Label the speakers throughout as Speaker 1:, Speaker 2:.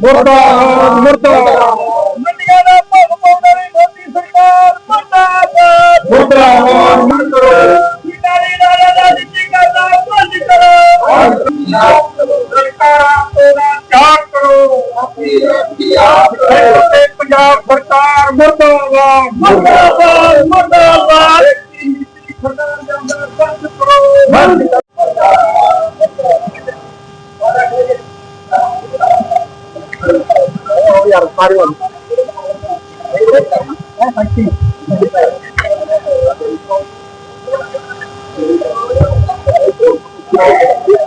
Speaker 1: ਮੁਰਦਾਬਾਦ ਮੁਰਦਾਬਾਦ
Speaker 2: ਯਾਰ ਸਾਰੇ ਵਾਲ ਪੰਜਾਬ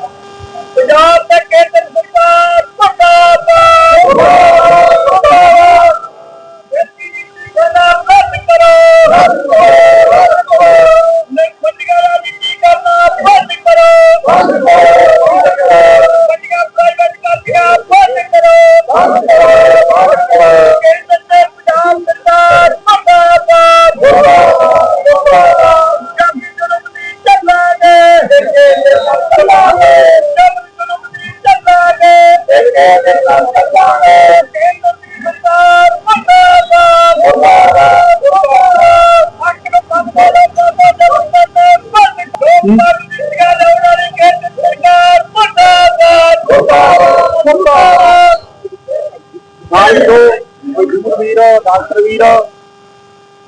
Speaker 1: ਵੀਰ,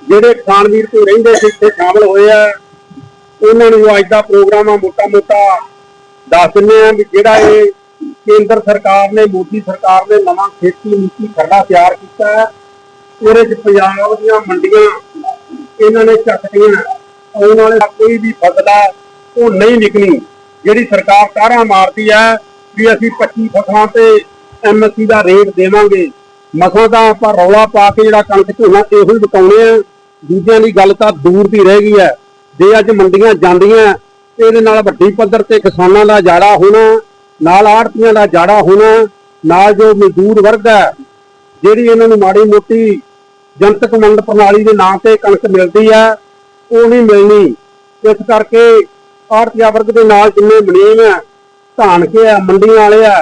Speaker 1: ਜਿਹੜੇ ਕਿਸਾਨ ਤੋਂ ਰਹਿੰਦੇ ਸੀ, ਇੱਥੇ ਸ਼ਾਮਲ ਹੋਏ ਆ। ਉਹਨਾਂ ਨੂੰ ਅੱਜ ਦਾ ਪ੍ਰੋਗਰਾਮ ਆ ਮੋਟਾ ਮੋਟਾ ਦੱਸ ਦਿੰਦੇ ਆ ਵੀ ਜਿਹੜਾ ਇਹ ਕੇਂਦਰ ਸਰਕਾਰ ਨੇ, ਮੋਦੀ ਸਰਕਾਰ ਨੇ ਨਵਾਂ ਖੇਤੀ ਨੀਤੀ ਖਰੜਾ ਤਿਆਰ ਕੀਤਾ ਹੈ। ਉਹਦੇ ਚ ਪੰਜਾਬ ਦੀਆਂ ਮੰਡੀਆਂ ਇਹਨਾਂ ਨੇ ਚੱਕਦੀਆਂ ਆਉਣ ਵਾਲੇ ਕੋਈ ਵੀ ਫਸਲ ਹੈ ਉਹ ਨਹੀਂ ਨਿਕਲਣੀ ਜਿਹੜੀ ਸਰਕਾਰ ਕਾਰਾਂ ਮਾਰਦੀ ਹੈ ਵੀ ਅਸੀਂ 25 ਫਸਲਾਂ ਤੇ ਐਮਐਸਪੀ ਦਾ ਰੇਟ ਦੇਵਾਂਗੇ। ਮਸਾਂ ਦਾ ਆਪਾਂ ਰੌਲਾ ਪਾ ਕੇ ਜਿਹੜਾ ਕਣਕ ਝੋਨਾ ਤੇ ਇਹੋ ਹੀ ਬਤਾਉਣੇ ਆ। ਦੂਜਿਆਂ ਦੀ ਗੱਲ ਤਾਂ ਦੂਰ ਦੀ ਰਹਿ ਗਈ ਹੈ। ਜੇ ਅੱਜ ਮੰਡੀਆਂ ਜਾਂਦੀਆਂ, ਇਹਦੇ ਨਾਲ ਵੱਡੀ ਪੱਧਰ ਤੇ ਕਿਸਾਨਾਂ ਦਾ ਜਾੜਾ ਹੋਣਾ, ਨਾਲ ਆੜਤੀਆਂ ਦਾ ਜਾੜਾ ਹੋਣਾ, ਨਾਲ ਜੋ ਮਜ਼ਦੂਰ ਵਰਗ ਹੈ, ਜਿਹੜੀ ਇਹਨਾਂ ਨੂੰ ਮਾੜੀ ਮੋਟੀ ਜਨਤਕ ਮੰਡ ਪ੍ਰਣਾਲੀ ਦੇ ਨਾਂ ਤੇ ਕਣਕ ਮਿਲਦੀ ਹੈ, ਉਹ ਨਹੀਂ ਮਿਲਣੀ। ਇਸ ਕਰਕੇ ਆੜਤੀਆ ਵਰਗ ਦੇ ਨਾਲ ਜਿੰਨੇ ਮਨੀਮ ਹੈ ਧਾਨ ਕੇ ਆ ਮੰਡੀਆਂ ਵਾਲੇ ਆ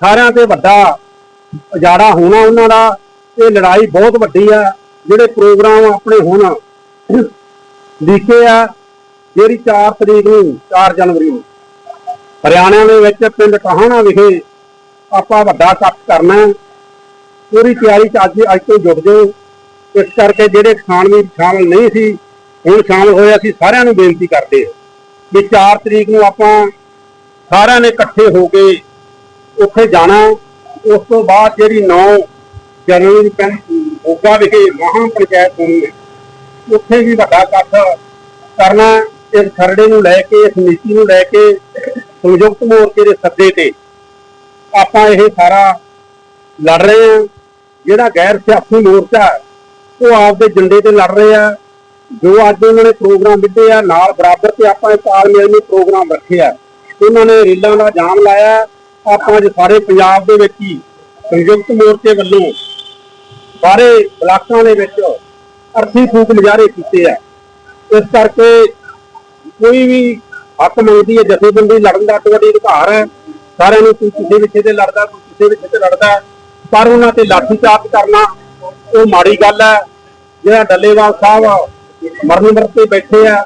Speaker 1: ਸਾਰਿਆਂ ਤੇ ਵੱਡਾ ਉਜਾੜਾ ਹੋਣਾ ਉਹਨਾਂ ਦਾ, ਇਹ ਲੜਾਈ ਬਹੁਤ ਵੱਡੀ ਆ, ਜਿਹੜੇ ਪ੍ਰੋਗਰਾਮ ਆਪਣੇ ਹੁਣ ਲਿਖੇ ਆ, ਜਿਹੜੀ 4 ਤਰੀਕ ਨੂੰ 4 ਜਨਵਰੀ ਨੂੰ। ਹਰਿਆਣਾ ਦੇ ਵਿੱਚ ਪਿੰਡ ਟਹਾਣਾ ਵਿਖੇ ਆਪਾਂ ਵੱਡਾ ਇਕੱਠ ਕਰਨਾ ਹੈ। ਪੂਰੀ ਤਿਆਰੀ ਚ ਅੱਜ ਅੱਜ ਤੋਂ ਜੁੜ ਜਾਓ। ਇਸ ਕਰਕੇ ਜਿਹੜੇ ਕਿਸਾਨ ਵੀ ਸ਼ਾਮਲ ਨਹੀਂ ਸੀ, ਹੁਣ ਸ਼ਾਮਲ ਹੋਏ, ਅਸੀਂ ਸਾਰਿਆਂ ਨੂੰ ਬੇਨਤੀ ਕਰਦੇ ਹਾਂ ਵੀ 4 ਤਰੀਕ ਨੂੰ ਆਪਾਂ ਸਾਰਿਆਂ ਨੇ ਇਕੱਠੇ ਹੋ ਕੇ ਉੱਥੇ ਜਾਣਾ ਉਸ ਤੋਂ ਬਾਅਦ ਜਿਹੜੀ 9 ਜਨਵਰੀ ਨੂੰ ਮੋਗਾ ਵਿਖੇ ਮਹਾਂ ਪੰਚਾਇਤ ਹੋਣੀ ਹੈ। ਉੱਥੇ ਵੀ ਵੱਡਾ ਇਕੱਠ ਕਰਨਾ, ਇਸ ਖਰੜੇ ਨੂੰ ਲੈ ਕੇ, ਇਸ ਨੀਤੀ ਨੂੰ ਲੈ ਕੇ ਸੰਯੁਕਤ ਮੋਰਚੇ ਦੇ ਸੱਦੇ ਤੇ ਆਪਾਂ ਇਹ ਸਾਰਾ ਲੜ ਰਹੇ ਹਾਂ। ਜਿਹੜਾ ਗੈਰ ਸਿਆਸੀ ਮੋਰਚਾ ਉਹ ਆਪਦੇ ਜੰਡੇ ਤੇ ਲੜ ਰਹੇ ਆ। ਜੋ ਅੱਜ ਉਹਨਾਂ ਨੇ ਪ੍ਰੋਗਰਾਮ ਦਿੱਤੇ ਆ, ਨਾਲ ਬਰਾਬਰ ਤੇ ਆਪਾਂ ਇਹ ਤਾਲਮੇਲ ਨੂੰ ਪ੍ਰੋਗਰਾਮ ਰੱਖਿਆ। ਉਹਨਾਂ ਨੇ ਰੀਲਾਂ ਦਾ ਜਾਮ ਲਾਇਆ। ਆਪਾਂ ਅੱਜ ਸਾਰੇ ਪੰਜਾਬ ਦੇ ਵਿੱਚ ਹੀ ਸੰਯੁਕਤ ਮੋਰਚੇ ਵੱਲੋਂ ਸਾਰੇ ਬਲਾਕਾਂ ਦੇ ਵਿੱਚ ਅਰਥੀ ਫੂਕ ਮੁਜ਼ਾਹਰੇ ਕੀਤੇ ਆ। ਇਸ ਕਰਕੇ ਕੋਈ ਵੀ ਹੱਕ ਮੰਗਦੀ ਹੈ, ਜਥੇਬੰਦੀ ਲੜਨ ਦਾ ਤੁਹਾਡੀ ਅਧਿਕਾਰ ਹੈ। ਸਾਰਿਆਂ ਨੂੰ ਕੋਈ ਕਿਸੇ ਵਿਸ਼ੇ ਤੇ ਲੜਦਾ, ਕੋਈ ਕਿਸੇ ਵਿਸ਼ੇ ਤੇ ਲੜਦਾ ਪਰ ਉਹਨਾਂ ਤੇ ਲਾਠੀ ਚਾਰਜ ਕਰਨਾ ਉਹ ਮਾੜੀ ਗੱਲ ਹੈ। ਜਿਹੜਾ ਡੱਲੇਵਾਲ ਸਾਹਿਬ ਮਰਨ ਵਰਤ ਤੇ ਬੈਠੇ ਆ,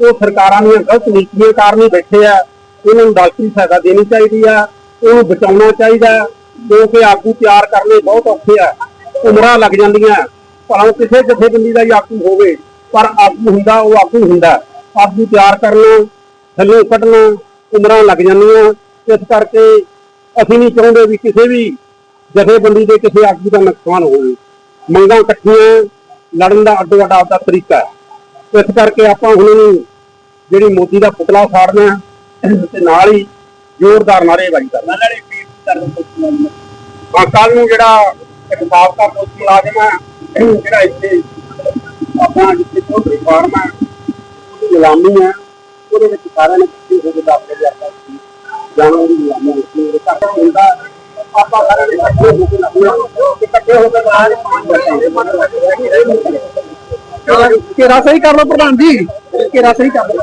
Speaker 1: ਉਹ ਸਰਕਾਰਾਂ ਦੀਆਂ ਗਲਤ ਨੀਤੀਆਂ ਕਾਰਨ ਹੀ ਬੈਠੇ ਆ। ਉਹਨਾਂ ਨੂੰ ਡਾਕਟਰੀ ਸਹਾਇਤਾ ਦੇਣੀ ਚਾਹੀਦੀ ਆ। ਉਹਨੂੰ ਬਚਾਉਣਾ ਚਾਹੀਦਾ ਹੈ, ਕਿਉਂਕਿ ਆਗੂ ਤਿਆਰ ਕਰਨੇ ਬਹੁਤ ਔਖੇ ਆ। ਉਮਰਾਂ ਲੱਗ ਜਾਂਦੀਆਂ। ਭਾਵੇਂ ਕਿਸੇ ਜਥੇਬੰਦੀ ਦਾ ਹੀ ਆਗੂ ਹੋਵੇ ਪਰ ਆਗੂ ਹੁੰਦਾ ਉਹ ਆਗੂ ਹੁੰਦਾ। ਆਗੂ ਤਿਆਰ ਕਰਨਾ ਥੱਲੇ ਕੱਢਣਾ ਉਮਰਾਂ ਲੱਗ ਜਾਂਦੀਆਂ। ਇਸ ਕਰਕੇ ਅਸੀਂ ਨਹੀਂ ਚਾਹੁੰਦੇ ਵੀ ਕਿਸੇ ਵੀ ਜਥੇਬੰਦੀ ਦੇ ਕਿਸੇ ਆਗੂ ਦਾ ਨੁਕਸਾਨ ਹੋਵੇ। ਮੰਗਾਂ ਇਕੱਠੀਆਂ ਲੜਨ ਦਾ ਅੱਡੋ ਅੱਡ ਆਪਦਾ ਤਰੀਕਾ ਹੈ। ਇਸ ਕਰਕੇ ਆਪਾਂ ਹੁਣ ਇਹਨੂੰ ਜਿਹੜੀ ਮੋਦੀ ਦਾ ਪੁਤਲਾ ਸਾੜਨਾ ਹੈ ਤੇ ਨਾਲ ਹੀ ਜ਼ੋਰਦਾਰ ਨਾਅਰੇਬਾਜ਼ੀ ਕਰਨਾ ਨਾਲੇ ਹਾਂ ਕੱਲ ਨੂੰ ਜਿਹੜਾ ਇੱਕ ਸਾਬਕਾ ਪੁਲਿਸ ਮੁਲਾਜ਼ਮ ਹੈ ਜਿਹੜਾ ਇੱਥੇ ਆਪਣਾ ਜਿੱਥੇ ਚੌਧਰੀ ਫਾਰਮ ਹੈ ਉਹਦੀ ਗੁਲਾਮੀ ਹੈ। ਉਹਦੇ ਵਿੱਚ ਸਾਰਿਆਂ ਨੇ ਇਕੱਠੇ ਹੋ ਵੀ ਆਪਾਂ ਜਾਣੋ ਦੀ ਗੁਲਾਮੀ ਵਿੱਚ ਉਹਦੇ ਘਰ ਦਾ ਹੁੰਦਾ ਆਪਾਂ ਸਾਰਿਆਂ ਨੇ ਇਕੱਠੇ ਹੋ ਕੇ ਲੱਗਣਾ ਇਕੱਠੇ ਹੋ ਕੇ ਨਾਲ
Speaker 2: ਘੇਰਾ ਸਹੀ ਕਰ ਲਓ ਪ੍ਰਧਾਨ ਜੀ। ਘੇਰਾ ਸਹੀ ਕਰ ਲਓ।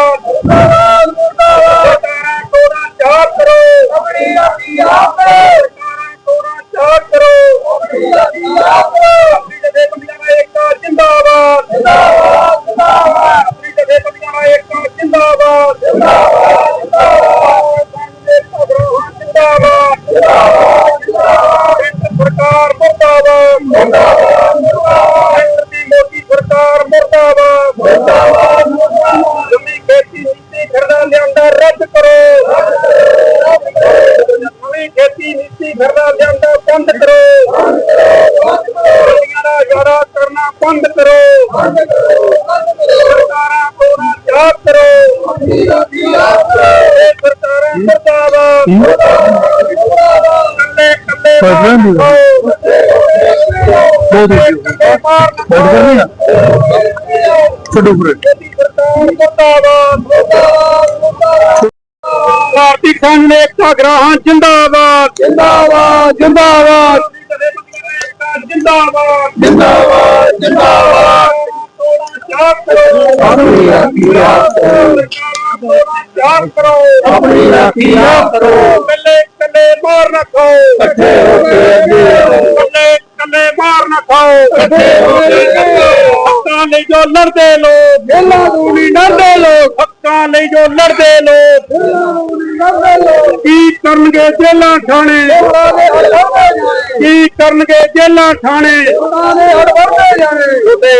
Speaker 3: ਮੁਰਦਾਬਾਦ ਮੁਰਦਾਬਾਦ ਨਵੀਂ ਖੇਤੀ ਨੀਤੀ ਖਰੜਾ ਲਿਆਂਦਾ ਰੱਦ ਕਰੋ ਨਵੀਂ ਖੇਤੀ ਨੀਤੀ ਖਰੜਾ ਲਿਆਂਦਾ ਬੰਦ ਕਰੋ ਮੰਡੀਆਂ ਦਾ ਇਜਾਰਾ ਕਰਨਾ ਬੰਦ ਕਰੋ ਸਰਕਾਰਾਂ ਕੋਲ ਜਾਗ ਕਰੋ ਸਰਕਾਰਾਂ ਮੁਰਦਾਬਾਦ ਕੱਲੇ ਕੱਲੇ
Speaker 4: ਛੱਡੋ ਫਿਰ।
Speaker 3: ਭਾਰਤੀ ਕਿਸਾਨ ਨੇ ਏਕਤਾ ਗ੍ਰਾਹਾਂ ਜਿੰਦਾਬਾਦ। ਜਿੰਦਾਬਾਦ ਜਿੰਦਾਬਾਦ। ਜਿੰਦਾਬਾਦ ਜਿੰਦਾਬਾਦ। ਜਿੰਦਾਬਾਦ ਆਪਣੀ ਰਾਖੀ ਆਪ ਕਰੋ। ਜਾਗ ਕਰੋ
Speaker 4: ਆਪਣੀ ਰਾਖੀ ਆਪ ਕਰੋ।
Speaker 3: ਕੱਲੇ ਕੱਲੇ ਮਾਰ ਨਾ ਖਾਓ।
Speaker 4: ਇਕੱਠੇ ਹੋ ਕੇ ਅੱਗੇ ਆਓ।
Speaker 3: ਕੱਲੇ ਕੱਲੇ ਮਾਰ ਨਾ ਖਾਓ।
Speaker 4: ਇਕੱਠੇ ਹੋ ਕੇ
Speaker 3: ਲੜਦੇ ਲੋਕ।
Speaker 4: ਜੇਲਾਂ ਨੂੰ ਨਹੀਂ ਡਰਦੇ ਲੋਕ।
Speaker 3: ਹੱਕਾਂ ਲਈ ਜੋ ਲੜਦੇ ਲੋਕ।
Speaker 4: ਜੇਲਾਂ ਨੂੰ ਨਹੀਂ ਡਰਦੇ ਲੋਕ।
Speaker 3: ਕੀ ਕਰਨਗੇ ਜੇਲਾਂ ਠਾਣੇ
Speaker 4: ਉਹਨਾਂ ਦੇ ਹੜ ਵਰਦੇ ਜਾਣੇ।
Speaker 3: ਕੀ ਕਰਨਗੇ ਜੇਲਾਂ ਠਾਣੇ
Speaker 4: ਉਹਨਾਂ ਦੇ ਹੜ ਵਰਦੇ ਜਾਣੇ।
Speaker 3: ਤੇ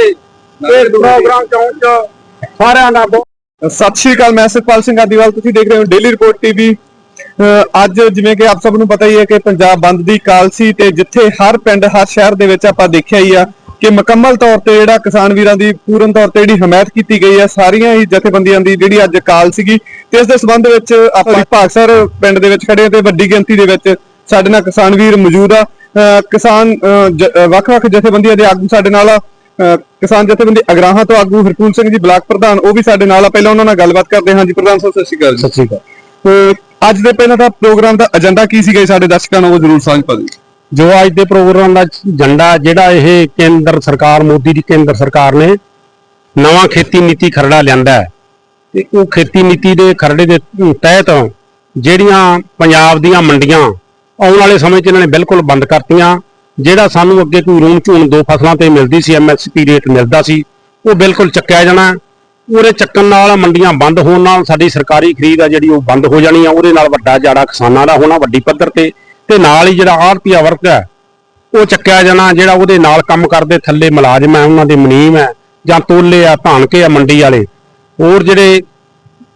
Speaker 3: ਇਹ ਪ੍ਰੋਗਰਾਮ ਚੌਂਚ ਸਾਰਿਆਂ ਦਾ ਬਹੁਤ
Speaker 5: ਸਤਿ ਸ਼੍ਰੀ ਅਕਾਲ ਮੈਂ ਸੁਖਪਾਲ ਸਿੰਘ ਆਦੀਵਾਲ ਤੁਸੀਂ ਦੇਖ ਰਹੇ ਹੋ ਡੇਲੀ ਰਿਪੋਰਟ ਟੀਵੀ ਅੱਜ ਜਿਵੇਂ ਕਿ ਆਪ ਸਭ ਨੂੰ ਪਤਾ ਹੀ ਹੈ ਕਿ ਪੰਜਾਬ ਬੰਦ ਦੀ ਕਾਲ ਸੀ ਤੇ ਜਿੱਥੇ ਹਰ ਪਿੰਡ ਹਰ ਸ਼ਹਿਰ ਦੇ ਵਿੱਚ ਆਪਾਂ ਦੇਖਿਆ ਹੀ ਆ ਕਿ ਮੁਕੰਮਲ ਤੌਰ ਤੇ ਜਿਹੜਾ ਕਿਸਾਨ ਵੀਰਾਂ ਦੀ ਪੂਰਨ ਤੌਰ ਤੇ ਜਿਹੜੀ ਹਮਾਇਤ ਕੀਤੀ ਗਈ ਹੈ ਸਾਰੀਆਂ ਹੀ ਜਥੇਬੰਦੀਆਂ ਦੀ ਜਿਹੜੀ ਅੱਜ ਕਾਲ ਸੀਗੀ ਤੇ ਇਸ ਦੇ ਸੰਬੰਧ ਵਿੱਚ ਆਪਾਂ ਭਾਗਸਰ ਪਿੰਡ ਦੇ ਵਿੱਚ ਖੜੇ ਤੇ ਵੱਡੀ ਗਿਣਤੀ ਦੇ ਵਿੱਚ ਸਾਡੇ ਨਾਲ ਕਿਸਾਨ ਵੀਰ ਮੌਜੂਦ ਆ। ਕਿਸਾਨ ਵੱਖ-ਵੱਖ ਜਥੇਬੰਦੀਆਂ ਦੇ ਆਗੂ ਸਾਡੇ ਨਾਲ ਕਿਸਾਨ ਜਥੇਬੰਦੀ ਅਗਰਾਹਾਂ ਤੋਂ ਆਗੂ ਹਰਪੂਲ ਸਿੰਘ ਜੀ ਬਲਾਕ ਪ੍ਰਧਾਨ ਉਹ ਵੀ ਸਾਡੇ ਨਾਲ ਆ। ਪਹਿਲਾਂ ਉਹਨਾਂ ਨਾਲ ਗੱਲਬਾਤ ਕਰਦੇ ਹਾਂ। ਜੀ ਪ੍ਰਧਾਨ ਸਾਹਿਬ ਸਤਿ ਸ਼੍ਰੀ ਅਕਾਲ
Speaker 1: ਸਤਿ ਸ਼੍ਰੀ ਅਕਾਲ।
Speaker 5: ਅਹ ਅੱਜ ਦੇ ਪਹਿਲਾਂ ਦਾ ਪ੍ਰੋਗਰਾਮ ਦਾ ਏਜੰਡਾ ਕੀ ਸੀਗਾ ਸਾਡੇ ਦਰਸ਼ਕਾਂ ਨੂੰ ਉਹ ਜ਼ਰੂਰ ਸਾਂਝ ਪਾ ਦਿਓ।
Speaker 1: ਜੋ ਅੱਜ ਦੇ ਪ੍ਰੋਗਰਾਮ ਦਾ ਝੰਡਾ ਜਿਹੜਾ ਇਹ ਕੇਂਦਰ ਸਰਕਾਰ, ਮੋਦੀ ਦੀ ਕੇਂਦਰ ਸਰਕਾਰ ਨੇ ਨਵਾਂ ਖੇਤੀ ਨੀਤੀ ਖਰੜਾ ਲਿਆਂਦਾ ਹੈ ਤੇ ਉਹ ਖੇਤੀ ਨੀਤੀ ਦੇ ਖਰੜੇ ਦੇ ਤਹਿਤ ਜਿਹੜੀਆਂ ਪੰਜਾਬ ਦੀਆਂ ਮੰਡੀਆਂ ਆਉਣ ਵਾਲੇ ਸਮੇਂ 'ਚ ਇਹਨਾਂ ਨੇ ਬਿਲਕੁਲ ਬੰਦ ਕਰਤੀਆਂ, ਜਿਹੜਾ ਸਾਨੂੰ ਅੱਗੇ ਕੋਈ ਰੂਮ ਝੂਣ ਦੋ ਫਸਲਾਂ ਤੇ ਮਿਲਦੀ ਸੀ ਐਮਐਸਪੀ ਰੇਟ ਮਿਲਦਾ ਸੀ, ਉਹ ਬਿਲਕੁਲ ਚੱਕਿਆ ਜਾਣਾ ਉਹਦੇ ਚੱਕਣ ਨਾਲ ਮੰਡੀਆਂ ਬੰਦ ਹੋਣ ਨਾਲ ਸਾਡੀ ਸਰਕਾਰੀ ਖਰੀਦ ਆ ਜਿਹੜੀ ਉਹ ਬੰਦ ਹੋ ਜਾਣੀ ਆ, ਉਹਦੇ ਨਾਲ ਵੱਡਾ ਜਾੜਾ ਕਿਸਾਨਾਂ ਦਾ ਹੋਣਾ, ਵੱਡੀ ਪੱਧਰ ਤੇ। ਤੇ ਨਾਲ ਹੀ ਜਿਹੜਾ ਆੜਤੀਆ ਵਰਕ ਹੈ, ਉਹ ਚੱਕਿਆ ਜਾਣਾ, ਜਿਹੜਾ ਉਹਦੇ ਨਾਲ ਕੰਮ ਕਰਦੇ ਥੱਲੇ ਮੁਲਾਜ਼ਮ ਹੈ, ਉਹਨਾਂ ਦੇ ਮੁਨੀਮ ਹੈ, ਜਾਂ ਤੋਲੇ ਆ, ਧਾਨਕੇ ਆ, ਮੰਡੀ ਵਾਲੇ। ਹੋਰ ਜਿਹੜੇ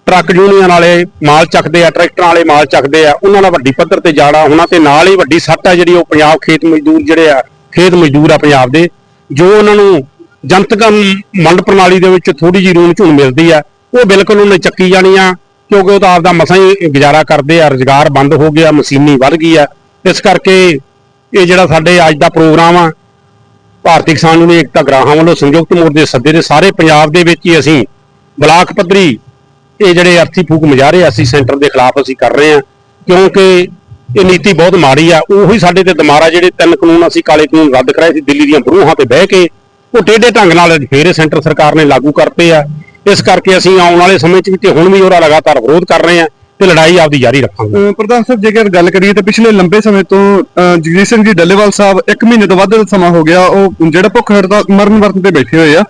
Speaker 1: ਟਰੱਕ ਯੂਨੀਅਨ ਵਾਲੇ ਮਾਲ ਚੱਕਦੇ ਆ, ਟਰੈਕਟਰਾਂ ਵਾਲੇ ਮਾਲ ਚੱਕਦੇ ਆ, ਉਹਨਾਂ ਦਾ ਵੱਡੀ ਪੱਧਰ ਤੇ ਜਾਣਾ ਉਹਨਾਂ ਤੇ ਨਾਲ ਹੀ ਵੱਡੀ ਸੱਟ ਹੈ ਜਿਹੜੀ ਉਹ ਪੰਜਾਬ ਖੇਤ ਮਜ਼ਦੂਰ ਜਿਹੜੇ ਆ, ਖੇਤ ਮਜ਼ਦੂਰ ਆ ਪੰਜਾਬ ਦੇ, ਜੋ ਉਹਨਾਂ ਨੂੰ ਜਨਤਕ ਮੰਡ ਪ੍ਰਣਾਲੀ ਦੇ ਵਿੱਚ ਥੋੜੀ ਜਿਹੀ ਰੂਣ ਝੂਣ ਮਿਲਦੀ ਆ, ਉਹ ਬਿਲਕੁਲ ਉਹਨੇ ਚੱਕੀ ਜਾਣੀ ਆ। ਕਿਉਂਕਿ ਉਹ ਤਾਂ ਆਪਦਾ ਮਸਾਂ ਹੀ ਗੁਜ਼ਾਰਾ ਕਰਦੇ ਆ, ਰੁਜ਼ਗਾਰ ਬੰਦ ਹੋ ਗਿਆ, ਮਸ਼ੀਨੀ ਵੱਧ ਗਈ ਆ। ਇਸ ਕਰਕੇ ਇਹ ਜਿਹੜਾ ਸਾਡੇ ਅੱਜ ਦਾ ਪ੍ਰੋਗਰਾਮ ਆ, ਭਾਰਤੀ ਕਿਸਾਨ ਯੂਨੀਅਨ ਏਕਤਾ ਗ੍ਰਾਹਾਂ ਵੱਲੋਂ ਸੰਯੁਕਤ ਮੋਰਚੇ ਸੱਦੇ ਦੇ ਸਾਰੇ ਪੰਜਾਬ ਦੇ ਵਿੱਚ ਹੀ ਅਸੀਂ ਬਲਾਕ ਪੱਧਰੀ ਇਹ ਜਿਹੜੇ ਅਰਥੀ ਫੂਕ ਮੁਜ਼ਾਹਰੇ ਅਸੀਂ ਸੈਂਟਰ ਦੇ ਖਿਲਾਫ ਅਸੀਂ ਕਰ ਰਹੇ ਹਾਂ ਕਿਉਂਕਿ ਇਹ ਨੀਤੀ ਬਹੁਤ ਮਾੜੀ ਆ, ਉਹੀ ਸਾਡੇ ਤੇ ਦਮਾਰਾ ਜਿਹੜੇ ਤਿੰਨ ਕਾਨੂੰਨ ਅਸੀਂ ਕਾਲੇ ਕਾਨੂੰਨ ਰੱਦ ਕਰਾਏ ਸੀ, ਦਿੱਲੀ ਦੀਆਂ ਬਰੂਹਾਂ ਤੇ ਬਹਿ ਕੇ, ਉਹ ਟੇਢੇ ਢੰਗ ਨਾਲ ਫੇਰ ਸੈਂਟਰ ਸਰਕਾਰ ਨੇ ਲਾਗੂ ਕਰਤੇ ਆ। ਇਸ ਕਰਕੇ ਅਸੀਂ ਆਉਣ ਵਾਲੇ ਸਮੇਂ 'ਚ ਵੀ ਤੇ ਹੁਣ ਵੀ ਉਹਦਾ ਲਗਾਤਾਰ ਵਿਰੋਧ ਕਰ ਰਹੇ ਹਾਂ ਤੇ ਲੜਾਈ ਆਪਦੀ ਜਾਰੀ ਰੱਖਾਂਗੇ।
Speaker 5: ਅਹ ਪ੍ਰਧਾਨ ਸਾਹਿਬ ਜੇਕਰ ਗੱਲ ਕਰੀਏ ਤਾਂ ਪਿਛਲੇ ਲੰਬੇ ਸਮੇਂ ਤੋਂ ਅਹ ਜਗਜੀਤ ਸਿੰਘ ਜੀ ਡੱਲੇਵਾਲ ਸਾਹਿਬ 1 ਮਹੀਨੇ ਤੋਂ ਵੱਧ ਸਮਾਂ ਹੋ ਗਿਆ ਉਹ ਜਿਹੜਾ ਭੁੱਖ ਹੜਤਾਲ ਮਰਨ ਵਰਤ ਤੇ ਬੈਠੇ ਹੋਏ ਆ।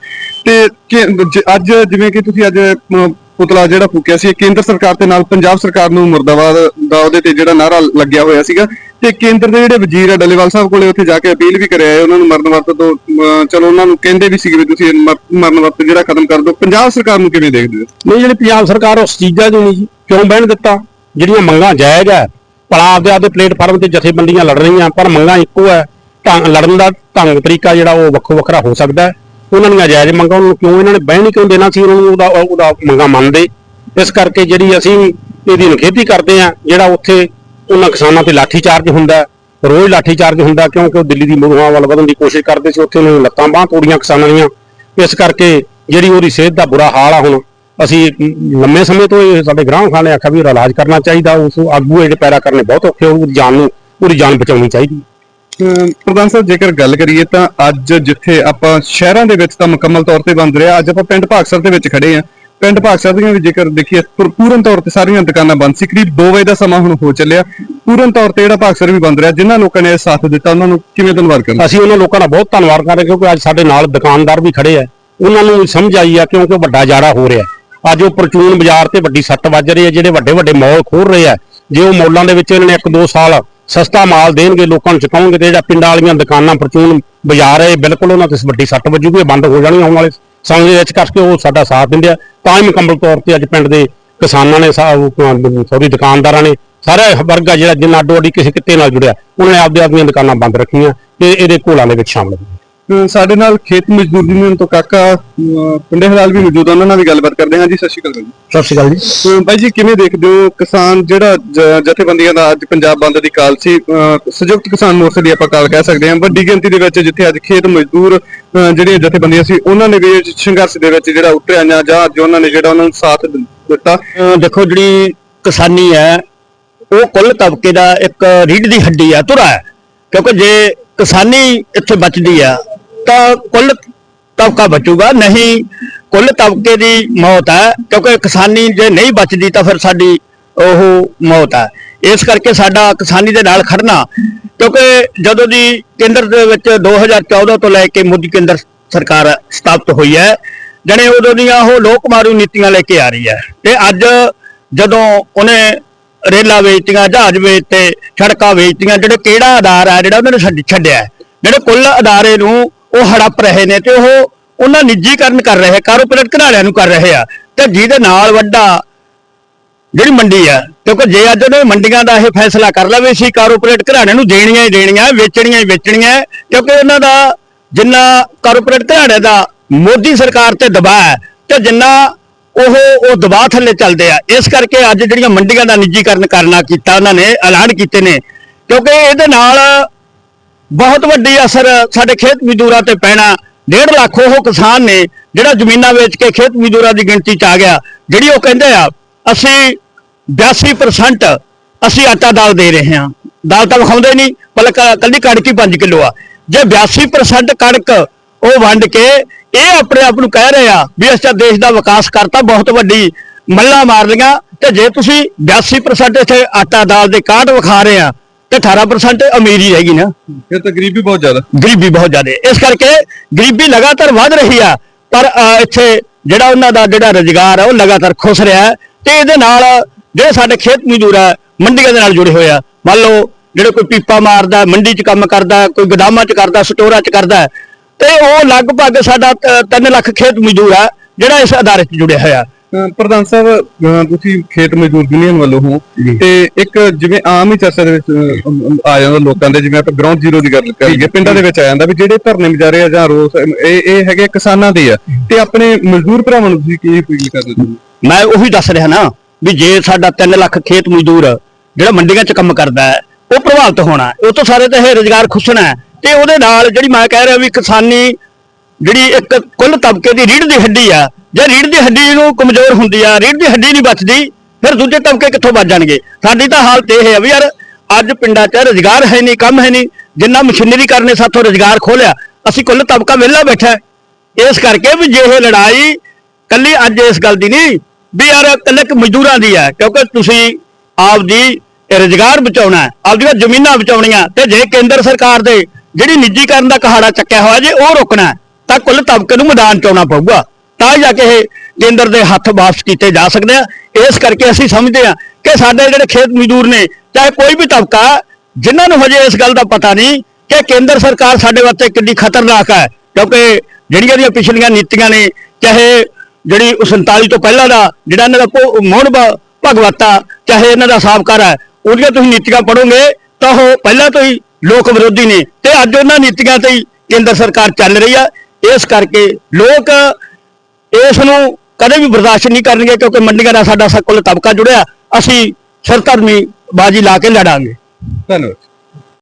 Speaker 5: ਤੇ ਕਿ- ਜ- ਅੱਜ ਜਿਵੇਂ ਕਿ ਤੁਸੀਂ ਅੱਜ ਅਹ, ਪੁਤਲਾ ਜਿਹੜਾ ਫੂਕਿਆ ਸੀ ਇਹ ਕੇਂਦਰ ਸਰਕਾਰ ਤੇ ਨਾਲ ਪੰਜਾਬ ਸਰਕਾਰ ਨੂੰ ਮੁਰਦਾਬਾਦ ਦਾ ਉਹਦੇ ਤੇ ਜਿਹੜਾ ਨਾਰਾ ਲੱਗਿਆ ਹੋਇਆ ਸੀਗਾ। ਤੇ ਕੇਂਦਰ ਦੇ ਜਿਹੜੇ ਵਜ਼ੀਰ ਆ, ਡੱਲੇਵਾਲ ਸਾਹਿਬ ਕੋਲੇ ਉੱਥੇ ਜਾ ਕੇ ਅਪੀਲ ਵੀ ਕਰਿਆ ਹੈ, ਉਹਨਾਂ ਨੂੰ ਮਰਨ ਵਰਤ ਤੋਂ ਚਲੋ ਉਹਨਾਂ ਨੂੰ ਕਹਿੰਦੇ ਵੀ ਸੀਗੇ ਵੀ ਤੁਸੀਂ ਮਰਨ ਵਰਤ ਜਿਹੜਾ ਖਤਮ ਕਰ ਦਿਓ। ਪੰਜਾਬ ਸਰਕਾਰ ਨੂੰ ਕਿਵੇਂ ਦੇਖਦੇ ਹੋ?
Speaker 1: ਨਹੀਂ, ਜਿਹੜੀ ਪੰਜਾਬ ਸਰਕਾਰ ਉਸ ਚੀਜ਼ਾਂ ਦੀ ਨਹੀਂ ਕਿਉਂ ਬਹਿਣ ਦਿੱਤਾ? ਜਿਹੜੀਆਂ ਮੰਗਾਂ ਜਾਇਜ਼ ਹੈ, ਭਲਾ ਆਪਦੇ ਆਪਦੇ ਪਲੇਟਫਾਰਮ ਤੇ ਜਥੇਬੰਦੀਆਂ ਲੜ ਰਹੀਆਂ, ਪਰ ਮੰਗਾਂ ਇੱਕੋ ਹੈ ਢੰਗ ਲੜਨ ਦਾ ਢੰਗ, ਤਰੀਕਾ ਜਿਹੜਾ ਉਹ ਵੱਖੋ ਵੱਖਰਾ ਹੋ ਸਕਦਾ ਉਹਨਾਂ ਦੀਆਂ ਜਾਇਜ਼ ਮੰਗਾਂ, ਉਹਨਾਂ ਨੂੰ ਕਿਉਂ ਇਹਨਾਂ ਨੇ ਬਹਿਣ ਕਿਉਂ ਦੇਣਾ ਸੀ? ਉਹਨਾਂ ਨੂੰ ਉਹਦਾ ਉਹਦਾ ਮੰਗਾਂ ਮੰਨਦੇ। ਇਸ ਕਰਕੇ ਜਿਹੜੀ ਅਸੀਂ ਇਹਦੀ ਨਿਖੇਧੀ ਕਰਦੇ ਆ ਜਿਹੜਾ ਉੱਥੇ ਉਹਨਾਂ ਕਿਸਾਨਾਂ ਤੇ ਲਾਠੀ ਚਾਰਜ ਹੁੰਦਾ ਰੋਜ਼ ਲਾਠੀ ਚਾਰਜ ਹੁੰਦਾ ਕਿਉਂਕਿ ਉਹ ਦਿੱਲੀ ਦੀ ਮੁਗਹਾਂ ਵੱਲ ਵਧਣ ਦੀ ਕੋਸ਼ਿਸ਼ ਕਰਦੇ ਸੀ, ਉੱਥੇ ਉਹਨਾਂ ਲੱਤਾਂ ਬਾਹਾਂ ਤੋੜੀਆਂ ਕਿਸਾਨਾਂ ਦੀਆਂ। ਇਸ ਕਰਕੇ ਜਿਹੜੀ ਉਹਦੀ ਸਿਹਤ ਦਾ ਬੁਰਾ ਹਾਲ ਆ ਹੁਣ, ਅਸੀਂ ਲੰਮੇ ਸਮੇਂ ਤੋਂ ਇਹ ਸਾਡੇ ਗ੍ਰਾਮ ਖਾਨ ਨੇ ਆਖਿਆ ਵੀ ਉਹਦਾ ਇਲਾਜ ਕਰਨਾ ਚਾਹੀਦਾ, ਉਸ ਆਗੂ ਜਿਹੜੇ ਪੈਰਾ ਕਰਨੇ ਬਹੁਤ ਔਖੇ ਉਹਦੀ ਜਾਨ ਨੂੰ ਪੂਰੀ ਜਾਨ ਬਚਾਉਣੀ ਚਾਹੀਦੀ
Speaker 5: ਅਮ ਪ੍ਰਧਾਨ ਸਾਹਿਬ, ਜੇਕਰ ਗੱਲ ਕਰੀਏ ਤਾਂ ਅੱਜ ਜਿੱਥੇ ਆਪਾਂ ਸ਼ਹਿਰਾਂ ਦੇ ਵਿੱਚ ਤਾਂ ਮੁਕੰਮਲ ਤੌਰ ਤੇ ਬੰਦ ਰਿਹਾ, ਅੱਜ ਆਪਾਂ ਪਿੰਡ ਭਾਗਸਰ ਦੇ ਵਿੱਚ ਖੜੇ ਆ ਪਿੰਡ ਭਾਗਸਰ ਦੀਆਂ ਵੀ ਜੇਕਰ ਦੇਖੀਏ, ਪੂਰ- ਪੂਰਨ ਤੌਰ ਤੇ ਸਾਰੀਆਂ ਦੁਕਾਨਾਂ ਬੰਦ ਸੀ। ਕਰੀਬ 2 ਵਜੇ ਦਾ ਸਮਾਂ ਹੁਣ ਹੋ ਚੱਲਿਆ। ਪੂਰਨ ਤੌਰ ਤੇ ਜਿਹੜਾ ਭਾਗਸਰ ਵੀ ਬੰਦ ਰਿਹਾ, ਜਿਨ੍ਹਾਂ ਲੋਕਾਂ ਨੇ ਸਾਥ ਦਿੱਤਾ, ਉਹਨਾਂ ਨੂੰ ਕਿਵੇਂ ਧੰਨਵਾਦ ਕਰਨਾ
Speaker 1: ਅਸੀਂ ਉਹਨਾਂ ਲੋਕਾਂ ਦਾ ਬਹੁਤ ਧੰਨਵਾਦ ਕਰਦੇ ਕਿਉਂਕਿ ਅੱਜ ਸਾਡੇ ਨਾਲ ਦੁਕਾਨਦਾਰ ਵੀ ਖੜੇ ਆ। ਉਹਨਾਂ ਨੂੰ ਵੀ ਸਮਝ ਆਈ ਆ ਕਿਉਂਕਿ ਵੱਡਾ ਜਾੜਾ ਹੋ ਰਿਹਾ ਅੱਜ ਉਹ ਪ੍ਰਚੂਨ ਬਾਜ਼ਾਰ ਤੇ ਵੱਡੀ ਸੱਟ ਵੱਜ ਰਹੀ ਹੈ, ਜਿਹੜੇ ਵੱਡੇ ਵੱਡੇ ਮਾਲ ਖੋਲ ਰਹੇ ਆ। ਜੇ ਉਹ ਮਾਲਾਂ ਦੇ ਵਿੱਚ ਇਹਨਾਂ ਨੇ 1-2 ਸਾਲ ਸਸਤਾ ਮਾਲ ਦੇਣਗੇ, ਲੋਕਾਂ ਨੂੰ ਚੁਕਾਉਣਗੇ ਤੇ ਜਿਹੜਾ ਪਿੰਡਾਂ ਵਾਲੀਆਂ ਦੁਕਾਨਾਂ ਪ੍ਰਚੂਨ ਬਾਜ਼ਾਰ ਹੈ, ਇਹ ਬਿਲਕੁਲ ਉਹਨਾਂ ਤੇ ਵੱਡੀ ਸੱਟ ਵੱਜੂਗੀ, ਇਹ ਬੰਦ ਹੋ ਜਾਣਗੀਆਂ ਆਉਣ ਵਾਲੇ
Speaker 6: ਸਮਝ ਦੇ ਵਿੱਚ ਕਰਕੇ ਉਹ ਸਾਡਾ ਸਾਥ ਦਿੰਦੇ ਆ। ਤਾਂ ਹੀ ਮੁਕੰਮਲ ਤੌਰ ਤੇ ਅੱਜ ਪਿੰਡ ਦੇ ਕਿਸਾਨਾਂ ਨੇ ਸੌਰੀ ਦੁਕਾਨਦਾਰਾਂ ਨੇ ਸਾਰਾ ਵਰਗ ਆ ਜਿਹੜਾ ਜਿੰਨਾ ਅੱਡੋ ਅੱਡੀ ਕਿਸੇ ਕਿੱਤੇ ਨਾਲ ਜੁੜਿਆ, ਉਹਨਾਂ ਨੇ ਆਪਦੇ ਆਪਦੀਆਂ ਦੁਕਾਨਾਂ ਬੰਦ ਰੱਖੀਆਂ ਤੇ ਇਹਦੇ ਘੋਲਾਂ ਦੇ ਵਿੱਚ ਸ਼ਾਮਲ ਹੋਏ
Speaker 5: ਸਾਡੇ ਨਾਲ ਖੇਤ ਮਜ਼ਦੂਰ ਯੂਨੀਅਨ ਤੋਂ ਕਾਕਾ ਪਿੰਡੇ ਹਲਾਲ ਵੀ ਮੌਜੂਦ ਆ, ਉਹਨਾਂ ਨਾਲ ਵੀ ਗੱਲਬਾਤ ਕਰਦੇ ਹਾਂ ਜੀ। ਸਤਿ ਸ਼੍ਰੀ ਅਕਾਲ ਜੀ।
Speaker 6: ਸਤਿ ਸ਼੍ਰੀ ਅਕਾਲ ਜੀ।
Speaker 5: ਅਹ ਬਾਈ ਜੀ ਕਿਵੇਂ ਦੇਖਦੇ ਹੋ ਕਿਸਾਨ ਜਿਹੜਾ ਜ- ਜਥੇਬੰਦੀਆਂ ਦਾ ਅੱਜ ਪੰਜਾਬ ਬੰਦ ਦੀ ਕਾਲ ਸੀ ਅਹ ਸੰਯੁਕਤ ਕਿਸਾਨ ਮੋਰਚੇ ਦੀ ਆਪਾਂ ਕਾਲ ਕਹਿ ਸਕਦੇ ਹਾਂ ਵੱਡੀ ਗਿਣਤੀ ਦੇ ਵਿੱਚ ਜਿੱਥੇ ਅੱਜ ਖੇਤ ਮਜ਼ਦੂਰ ਅਹ ਜਿਹੜੀਆਂ ਜਥੇਬੰਦੀਆਂ ਸੀ ਉਹਨਾਂ ਨੇ ਵੀ ਇਸ ਸੰਘਰਸ਼ ਦੇ ਵਿੱਚ ਜਿਹੜਾ ਉਤਰਿਆ ਜਾਂ ਜਾਂ ਅੱਜ ਉਹਨਾਂ ਨੇ ਜਿਹੜਾ ਉਹਨਾਂ ਨੂੰ ਸਾਥ ਦਿ- ਦਿੱਤਾ।
Speaker 2: ਅਹ ਦੇਖੋ ਜਿਹੜੀ ਕਿਸਾਨੀ ਹੈ ਉਹ ਕੁੱਲ ਤਬਕੇ ਦਾ ਇੱਕ ਰੀੜ ਦੀ ਹੱਡੀ ਆ ਧੁਰਾ ਹੈ। ਕਿਉਂਕਿ ਜੇ ਕਿਸਾਨੀ ਇੱਥੇ ਬਚਦੀ ਆ ਤਾਂ ਕੁੱਲ ਤਬਕਾ ਬਚੂਗਾ, ਨਹੀਂ ਕੁੱਲ ਤਬਕੇ ਦੀ ਮੌਤ ਹੈ, ਕਿਉਂਕਿ ਕਿਸਾਨੀ ਜੇ ਨਹੀਂ ਬਚਦੀ ਤਾਂ ਫਿਰ ਸਾਡੀ ਉਹ ਮੌਤ ਹੈ। ਇਸ ਕਰਕੇ ਸਾਡਾ ਕਿਸਾਨੀ ਦੇ ਨਾਲ ਖੜਨਾ ਕਿਉਂਕਿ ਜਦੋਂ ਦੀ ਕੇਂਦਰ ਦੇ ਵਿੱਚ 2014 ਤੋਂ ਲੈ ਕੇ ਮੋਦੀ ਕੇਂਦਰ ਸਰਕਾਰ ਸਥਾਪਿਤ ਹੋਈ ਹੈ, ਜਣੇ ਉਦੋਂ ਦੀਆਂ ਉਹ ਲੋਕ ਮਾਰੂ ਨੀਤੀਆਂ ਲੈ ਕੇ ਆ ਰਹੀ ਹੈ। ਤੇ ਅੱਜ ਜਦੋਂ ਉਹਨੇ ਰੇਲਾਂ ਵੇਚਤੀਆਂ, ਜਹਾਜ਼ ਵੇਚਤੇ, ਸੜਕਾਂ ਵੇਚਤੀਆਂ, ਜਿਹੜੇ ਕਿਹੜਾ ਆਧਾਰ ਆ ਜਿਹੜਾ ਉਹਨਾਂ ਨੇ ਛੱਡ- ਛੱਡਿਆ ਜਿਹੜੇ ਕੁੱਲ ਅਦਾਰੇ ਨੂੰ ਉਹ ਹੜੱਪ ਰਹੇ ਨੇ ਤੇ ਉਹ ਉਹਨਾਂ ਨਿੱਜੀਕਰਨ ਕਰ ਰਹੇ ਕਾਰਪੋਰੇਟ ਘਰਾਣਿਆਂ ਨੂੰ ਕਰ ਰਹੇ ਆ। ਤੇ ਜਿਹਦੇ ਨਾਲ ਵੱਡਾ ਜਿਹੜੀ ਮੰਡੀ ਆ ਕਿਉਂਕਿ ਜੇ ਅੱਜ ਉਹਨੇ ਮੰਡੀਆਂ ਦਾ ਇਹ ਫੈਸਲਾ ਕਰ ਲਵੇ ਸੀ ਕਾਰਪੋਰੇਟ ਘਰਾਣਿਆਂ ਨੂੰ ਦੇਣੀਆਂ ਹੀ ਦੇਣੀਆਂ, ਵੇਚਣੀਆਂ ਹੀ ਵੇਚਣੀਆਂ, ਕਿਉਂਕਿ ਉਹਨਾਂ ਦਾ ਜਿੰਨਾ ਕਾਰਪੋਰੇਟ ਘਰਾਣਿਆਂ ਦਾ ਮੋਦੀ ਸਰਕਾਰ ਤੇ ਦਬਾਅ ਹੈ, ਤੇ ਜਿੰਨਾ ਉਹ ਉਹ ਦਬਾਅ ਥੱਲੇ ਚੱਲਦੇ ਆ। ਇਸ ਕਰਕੇ ਅੱਜ ਜਿਹੜੀਆਂ ਮੰਡੀਆਂ ਦਾ ਨਿੱਜੀਕਰਨ ਕਰਨਾ ਕੀਤਾ, ਉਹਨਾਂ ਨੇ ਐਲਾਨ ਕੀਤੇ ਨੇ। ਕਿਉਂਕਿ ਇਹਦੇ ਨਾਲ ਬਹੁਤ ਵੱਡੀ ਅਸਰ ਸਾਡੇ ਖੇਤ ਮਜ਼ਦੂਰਾਂ ਤੇ ਪੈਣਾ। 1.5 ਲੱਖ ਉਹ ਕਿਸਾਨ ਨੇ ਜਿਹੜਾ ਜ਼ਮੀਨਾਂ ਵੇਚ ਕੇ ਖੇਤ ਮਜ਼ਦੂਰਾਂ ਦੀ ਗਿਣਤੀ ਚ ਆ ਗਿਆ, ਜਿਹੜੀ ਉਹ ਕਹਿੰਦੇ ਆ, ਅਸੀਂ 82% ਅਸੀਂ ਆਟਾ ਦਾਲ ਦੇ ਰਹੇ ਹਾਂ। ਦਾਲ ਤਾਂ ਵਿਖਾਉਂਦੇ ਨਹੀਂ ਬਲਕਿ ਕੱਲੀ ਕਣਕ ਹੀ 5 ਕਿਲੋ ਆ। ਜੇ 82% ਕਣਕ ਉਹ ਵੰਡ ਕੇ ਇਹ ਆਪਣੇ ਆਪ ਨੂੰ ਕਹਿ ਰਹੇ ਆ ਵੀ ਅਸੀਂ ਤਾਂ ਦੇਸ਼ ਦਾ ਵਿਕਾਸ ਕਰਤਾ, ਬਹੁਤ ਵੱਡੀ ਮੱਲਾ ਮਾਰ ਲਈਆਂ, ਤੇ ਜੇ ਤੁਸੀਂ 82% ਇੱਥੇ ਆਟਾ ਦਾਲ ਦੇ ਕਾਟ ਵਿਖਾ ਰਹੇ ਆ ਤੇ 18% ਅਮੀਰੀ ਰਹਿ ਗਈ ਨਾ।
Speaker 5: ਫਿਰ ਤਾਂ ਗਰੀਬੀ ਬਹੁਤ ਜ਼ਿਆਦਾ।
Speaker 2: ਗਰੀਬੀ ਬਹੁਤ ਜ਼ਿਆਦਾ। ਇਸ ਕਰਕੇ ਗਰੀਬੀ ਲਗਾਤਾਰ ਵੱਧ ਰਹੀ ਆ ਪਰ ਇੱਥੇ ਜਿਹੜਾ ਉਹਨਾਂ ਦਾ ਜਿਹੜਾ ਰੁਜ਼ਗਾਰ ਹੈ ਉਹ ਲਗਾਤਾਰ ਖੁੱਸ ਰਿਹਾ ਤੇ ਇਹਦੇ ਨਾਲ ਜਿਹੜੇ ਸਾਡੇ ਖੇਤ ਮਜ਼ਦੂਰ ਆ ਮੰਡੀਆਂ ਦੇ ਨਾਲ ਜੁੜੇ ਹੋਏ ਆ। ਮੰਨ ਲਓ ਜਿਹੜੇ ਕੋਈ ਪੀਪਾ ਮਾਰਦਾ ਮੰਡੀ 'ਚ ਕੰਮ ਕਰਦਾ ਕੋਈ ਗੋਦਾਮਾਂ 'ਚ ਕਰਦਾ ਸਟੋਰਾਂ 'ਚ ਕਰਦਾ ਤੇ ਉਹ ਲਗਭਗ ਸਾਡਾ 3 ਲੱਖ ਖੇਤ ਮਜ਼ਦੂਰ ਆ ਜਿਹੜਾ ਇਸ ਅਦਾਰੇ 'ਚ ਜੁੜਿਆ ਹੋਇਆ
Speaker 5: ਪ੍ਰਧਾਨ ਸਾਹਿਬ ਅਹ ਤੁਸੀਂ ਖੇਤ ਮਜ਼ਦੂਰ ਯੂਨੀਅਨ ਵੱਲੋਂ ਹੋ ਤੇ ਇੱਕ ਜਿਵੇਂ ਆਮ ਹੀ ਚਰਚਾ ਦੇ ਵਿੱਚ ਅਹ, ਆ ਜਾਂਦਾ ਲੋਕਾਂ ਦੇ ਜਿਵੇਂ ਆਪਾਂ ਗਰਾਊਂਡ ਜ਼ੀਰੋ ਦੀ ਗੱਲ ਕਰੀਏ ਪਿੰਡਾਂ ਦੇ ਵਿੱਚ ਆ ਜਾਂਦਾ ਵੀ ਜਿਹੜੇ ਧਰਨੇ ਵਿਚਾਰੇ ਆ ਜਾਂ ਰੋਸ ਇਹ ਇਹ ਹੈਗੇ ਕਿਸਾਨਾਂ ਦੇ ਆ। ਤੇ ਆਪਣੇ ਮਜ਼ਦੂਰ ਭਰਾਵਾਂ ਨੂੰ ਤੁਸੀਂ ਕੀ ਅਪੀਲ ਕਰਦੇ ਹੋ?
Speaker 2: ਮੈਂ ਉਹੀ ਦੱਸ ਰਿਹਾ ਨਾ ਵੀ ਜੇ ਸਾਡਾ 3 ਲੱਖ ਖੇਤ ਮਜ਼ਦੂਰ ਜਿਹੜਾ ਮੰਡੀਆਂ 'ਚ ਕੰਮ ਕਰਦਾ ਹੈ ਉਹ ਪ੍ਰਭਾਵਿਤ ਹੋਣਾ ਹੈ। ਉਹ ਤੋਂ ਸਾਰੇ ਤਾਂ ਇਹ ਰੋਜ਼ਗਾਰ ਖੁੱਸਣਾ ਹੈ। ਤੇ ਉਹਦੇ ਨਾਲ ਜਿਹੜੀ ਮੈਂ ਕਹਿ ਰਿਹਾ ਵੀ ਕਿਸਾਨੀ ਜਿਹੜੀ ਇੱਕ ਕੁੱਲ ਤਬਕੇ ਦੀ ਰੀੜ ਦੀ ਹੱਡੀ ਆ ਜੇ ਰੀੜ ਦੀ ਹੱਡੀ ਨੂੰ ਕਮਜ਼ੋਰ ਹੁੰਦੀ ਆ ਰੀੜ ਦੀ ਹੱਡੀ ਨਹੀਂ ਬਚਦੀ, ਫਿਰ ਦੂਜੇ ਤਬਕੇ ਕਿੱਥੋਂ ਬਚ ਜਾਣਗੇ? ਸਾਡੀ ਤਾਂ ਹਾਲਤ ਇਹ ਹੈ ਵੀ ਯਾਰ, ਅੱਜ ਪਿੰਡਾਂ 'ਚ ਰੋਜ਼ਗਾਰ ਹੈ ਨਹੀਂ, ਕੰਮ ਹੈ ਨਹੀਂ, ਜਿੰਨਾ ਮਸ਼ੀਨਰੀ ਕਰਨੇ ਸਾਥੋਂ ਰੋਜ਼ਗਾਰ ਖੋਲਿਆ, ਅਸੀਂ ਕੁੱਲ ਤਬਕਾ ਵਿਹਲਾ ਬੈਠਾ ਇਸ ਕਰਕੇ ਵੀ ਜੇ ਇਹ ਲੜਾਈ ਕੱਲੀ ਅੱਜ ਇਸ ਗੱਲ ਦੀ ਨਹੀਂ, ਵੀ ਯਾਰ ਇਕੱਲੇ ਇੱਕ ਮਜ਼ਦੂਰਾਂ ਦੀ ਹੈ, ਕਿਉਂਕਿ ਤੁਸੀਂ ਆਪਦੀ ਰੁਜ਼ਗਾਰ ਬਚਾਉਣਾ ਆਪਦੀਆਂ ਜ਼ਮੀਨਾਂ ਬਚਾਉਣੀਆਂ, ਤੇ ਜੇ ਕੇਂਦਰ ਸਰਕਾਰ ਦੇ ਜਿਹੜੀ ਨਿੱਜੀਕਰਨ ਦਾ ਕਹਾੜਾ ਚੱਕਿਆ ਹੋਇਆ ਜੇ ਉਹ ਰੋਕਣਾ ਤਾਂ ਕੁੱਲ ਤਬਕੇ ਨੂੰ ਮੈਦਾਨ ਚ ਆਉਣਾ ਪਊਗਾ। ਤਾਂ ਹੀ ਜਾ ਕੇ ਇਹ ਕੇਂਦਰ ਦੇ ਹੱਥ ਵਾਪਸ ਕੀਤੇ ਜਾ ਸਕਦੇ ਆ। ਇਸ ਕਰਕੇ ਅਸੀਂ ਸਮਝਦੇ ਆ ਕਿ ਸਾਡੇ ਜਿਹੜੇ ਖੇਤ ਮਜ਼ਦੂਰ ਨੇ, ਚਾਹੇ ਕੋਈ ਵੀ ਤਬਕਾ, ਜਿਨ੍ਹਾਂ ਨੂੰ ਹਜੇ ਇਸ ਗੱਲ ਦਾ ਪਤਾ ਨਹੀਂ ਕਿ ਕੇਂਦਰ ਸਰਕਾਰ ਸਾਡੇ ਵਾਸਤੇ ਕਿੰਨੀ ਖਤਰਨਾਕ ਹੈ। ਕਿਉਂਕਿ ਜਿਹੜੀਆਂ ਦੀਆਂ ਪਿਛਲੀਆਂ ਨੀਤੀਆਂ ਨੇ, ਚਾਹੇ ਜਿਹੜੀ ਉਹ 47 ਤੋਂ ਪਹਿਲਾਂ ਦਾ, ਜਿਹੜਾ ਇਹਨਾਂ ਦਾ ਮੋਹਨ ਭ- ਭਗਵਤਾ ਚਾਹੇ ਇਹਨਾਂ ਦਾ ਸਾਬਕਾ ਹੈ, ਉਹਦੀਆਂ ਤੁਸੀਂ ਨੀਤੀਆਂ ਪੜੋਗੇ ਤਾਂ ਉਹ ਪਹਿਲਾਂ ਤੋਂ ਹੀ ਲੋਕ ਵਿਰੋਧੀ ਨੇ। ਤੇ ਅੱਜ ਉਹਨਾਂ ਨੀਤੀਆਂ ਤੇ ਹੀ ਕੇਂਦਰ ਸਰਕਾਰ ਚੱਲ ਰਹੀ ਆ। ਇਸ ਕਰਕੇ ਲੋਕ ਇਸ ਨੂੰ ਕਦੇ ਵੀ ਬਰਦਾਸ਼ਤ ਨਹੀਂ ਕਰਨਗੇ ਕਿਉਂਕਿ ਮੰਡੀਆਂ ਦਾ ਸਾਡਾ ਕੁੱਲ ਤਬਕਾ ਜੁੜਿਆ, ਅਸੀਂ ਸਿਰ ਧਰਮੀ ਬਾਜੀ ਲਾ ਕੇ ਲੜਾਂਗੇ।
Speaker 5: ਧੰਨਵਾਦ।